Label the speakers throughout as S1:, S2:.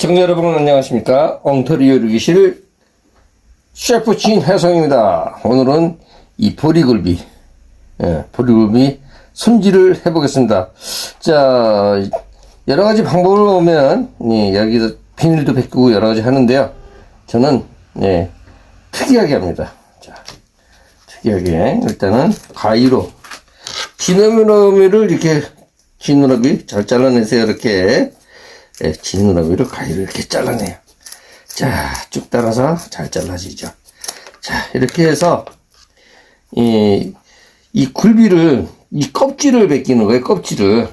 S1: 시청자 여러분 안녕하십니까? 엉터리 요리기실 셰프 진혜성입니다. 오늘은 이 보리굴비 예, 보리굴비 손질을 해보겠습니다. 자 여러가지 방법을 보면 예, 여기서 비닐도 벗기고 여러가지 하는데요. 저는 예, 특이하게 합니다. 자 특이하게 일단은 가위로 지느러미를 이렇게 지느러미 잘 잘라내세요. 이렇게. 예, 지느러미를 가위로 이렇게 잘라내요. 자 쭉 따라서 잘 잘라지죠. 자 이렇게 해서 이, 이 굴비를 이 껍질을 벗기는 거예요 껍질을.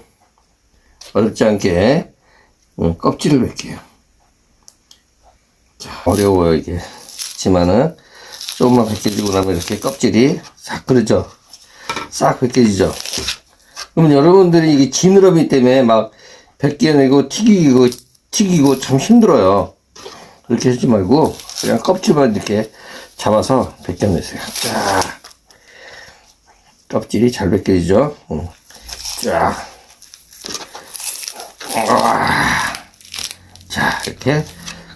S1: 어렵지 않게 음, 껍질을 벗겨요. 자, 어려워요 이게. 지만은 조금만 벗겨지고 나면 이렇게 껍질이 싹 그러죠 싹 벗겨지죠. 그러면 여러분들이 이게 지느러미 때문에 막 벗겨내고 튀기고 튀기고 참 힘들어요. 그렇게 하지 말고 그냥 껍질만 이렇게 잡아서 벗겨내세요. 자 껍질이 잘 벗겨지죠? 응. 쫙. 자 이렇게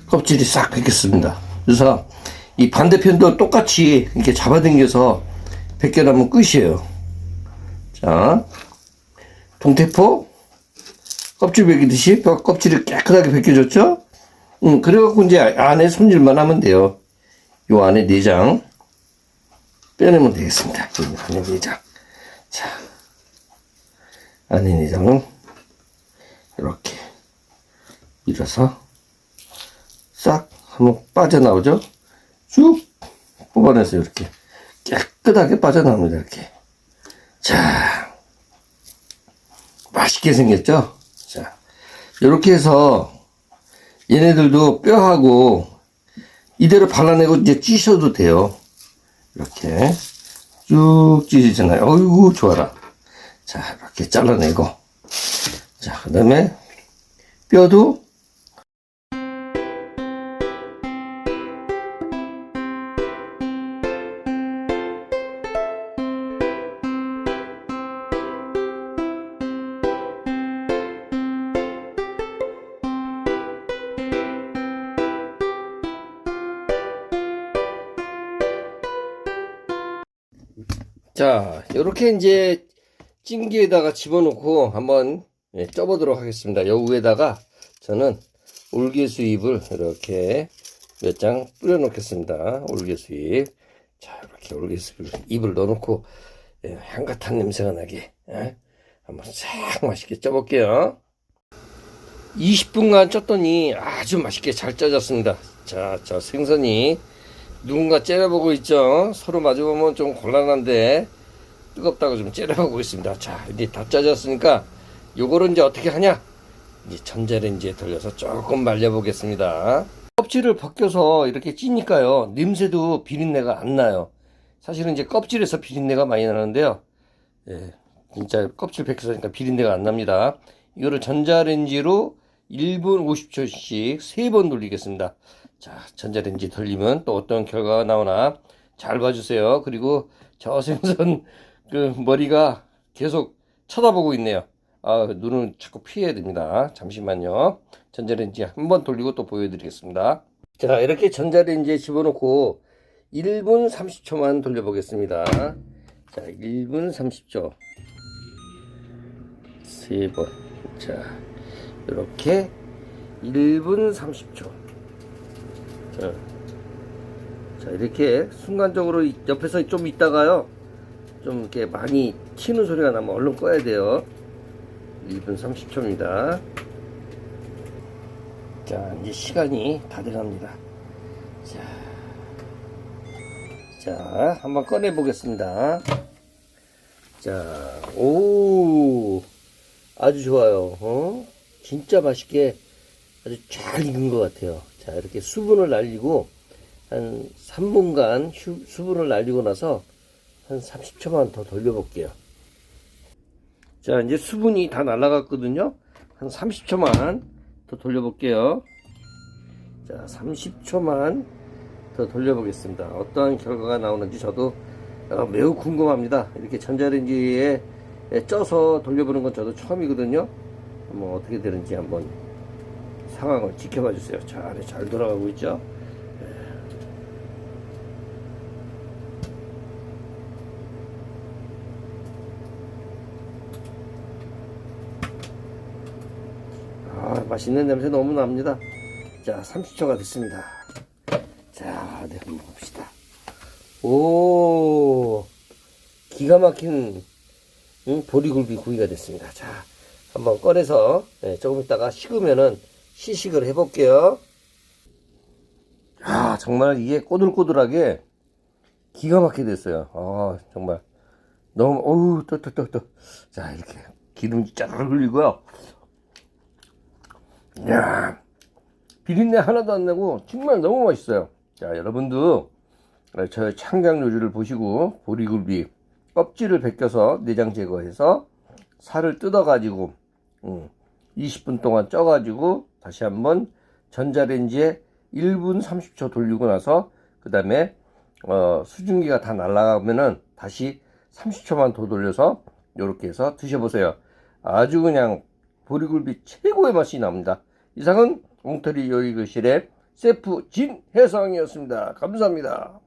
S1: 껍질이 싹 벗겼습니다. 그래서 이 반대편도 똑같이 이렇게 잡아당겨서 벗겨나면 끝이에요. 자 동태포 껍질 벗기듯이 뼈- 껍질이 깨끗하게 벗겨졌죠? 음, 그래갖고 이제 안에 손질만 하면 돼요. 요 안에 내장 빼내면 되겠습니다. 이 안에 내장. 자 안에 내장은 이렇게 밀어서 싹 한번 빠져나오죠? 쭉 뽑아내서 이렇게 깨끗하게 빠져나옵니다 이렇게. 자 맛있게 생겼죠? 자 이렇게 해서 얘네들도 뼈하고 이대로 발라내고 이제 찌셔도 돼요. 이렇게 쭉 찌지잖아요. 어이구 좋아라. 자 이렇게 잘라내고. 자 그 다음에 뼈도 자, 요렇게 이제 찜기에다가 집어넣고 한번 예, 쪄보도록 하겠습니다. 요 위에다가 저는 올개수잎을 이렇게 몇 장 뿌려 놓겠습니다. 올개수잎. 자, 이렇게 올개수잎을 넣어놓고 예, 향긋한 냄새가 나게 예, 한번 싹 맛있게 쪄볼게요. 20분간 쪘더니 아주 맛있게 잘 쪄졌습니다. 자, 저 생선이 누군가 째려보고 있죠. 서로 마주보면 좀 곤란한데 뜨겁다고 좀 째려보고 있습니다. 자, 이제 다 짜졌으니까 요거를 이제 어떻게 하냐? 이제 전자레인지에 돌려서 조금 말려보겠습니다. 껍질을 벗겨서 이렇게 찌니까요. 냄새도 비린내가 안 나요. 사실은 이제 껍질에서 비린내가 많이 나는데요. 예, 진짜 껍질 벗겨서 니까 비린내가 안 납니다. 이거를 전자레인지로 1분 50초씩 3번 돌리겠습니다. 자, 전자레인지 돌리면 또 어떤 결과가 나오나 잘 봐주세요. 그리고 저 생선 그 머리가 계속 쳐다보고 있네요. 아, 눈을 자꾸 피해야 됩니다. 잠시만요. 전자레인지 한번 돌리고 또 보여드리겠습니다. 자, 이렇게 전자레인지에 집어넣고 1분 30초만 돌려보겠습니다. 자, 1분 30초. 세 번. 자, 이렇게 1분 30초. 자, 자, 이렇게 순간적으로 이- 옆에서 좀 있다가요. 좀 이렇게 많이 튀는 소리가 나면 얼른 꺼야 돼요. 1분 30초입니다. 자, 이제 시간이 다 돼갑니다. 자, 자, 한번 꺼내 보겠습니다. 자, 오, 아주 좋아요. 어? 진짜 맛있게 아주 잘 익은 것 같아요. 자, 이렇게 수분을 날리고 한 3분간 휴- 수분을 날리고 나서 한 30초만 더 돌려볼게요. 자, 이제 수분이 다 날아갔거든요. 한 30초만 더 돌려볼게요. 자, 30초만 더 돌려보겠습니다. 어떠한 결과가 나오는지 저도 어, 매우 궁금합니다. 이렇게 전자레인지에 쪄서 돌려보는 건 저도 처음이거든요. 한번 어떻게 되는지 한번 상황을 지켜봐 주세요. 자, 네, 잘 돌아가고 있죠? 아, 맛있는 냄새 너무 납니다. 자, 30초가 됐습니다. 자, 네, 한번 봅시다. 오, 기가 막힌 응? 보리굴비 구이가 됐습니다. 자, 한번 꺼내서 네, 조금 있다가 식으면은 시식을 해볼게요. 아, 정말 이게 꼬들꼬들하게 기가 막히게 됐어요. 아, 정말 너무 어우 또 또 또 또. 자, 이렇게 기름이 쫙 흘리고요. 야, 비린내 하나도 안 나고 정말 너무 맛있어요. 자, 여러분도 저의 창작 요리를 보시고 보리굴비 껍질을 벗겨서 내장 제거해서 살을 뜯어가지고 음, 20분 동안 쪄가지고 다시 한번 전자레인지에 1분 30초 돌리고 나서 그 다음에 어, 수증기가 다 날아가면은 다시 30초만 더 돌려서 이렇게 해서 드셔보세요. 아주 그냥 보리굴비 최고의 맛이 납니다. 이상은 엉터리 요리교실의 세프 진해성이었습니다. 감사합니다.